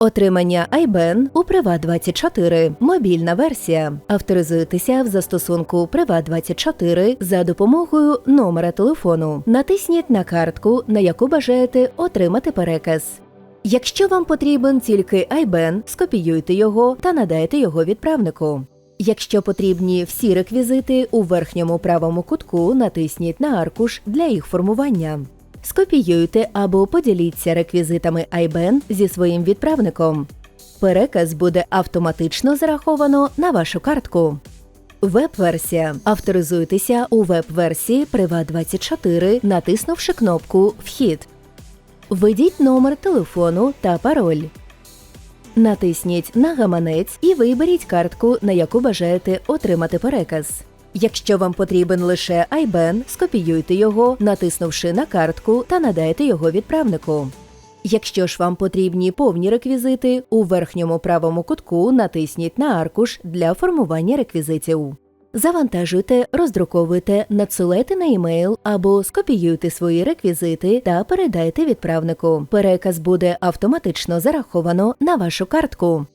Отримання IBAN у Privat24. Мобільна версія. Авторизуйтеся в застосунку Privat24 за допомогою номера телефону. Натисніть на картку, на яку бажаєте отримати переказ. Якщо вам потрібен тільки IBAN, скопіюйте його та надайте його відправнику. Якщо потрібні всі реквізити, у верхньому правому кутку натисніть на аркуш для їх формування. Скопіюйте або поділіться реквізитами IBAN зі своїм відправником. Переказ буде автоматично зараховано на вашу картку. Веб-версія. Авторизуйтеся у веб-версії Privat24, натиснувши кнопку Вхід. Введіть номер телефону та пароль. Натисніть на гаманець і виберіть картку, на яку бажаєте отримати переказ. Якщо вам потрібен лише IBAN, скопіюйте його, натиснувши на картку та надайте його відправнику. Якщо ж вам потрібні повні реквізити, у верхньому правому кутку натисніть на аркуш для формування реквізитів. Завантажуйте, роздруковуйте, надсилайте на емейл або скопіюйте свої реквізити та передайте відправнику. Переказ буде автоматично зараховано на вашу картку.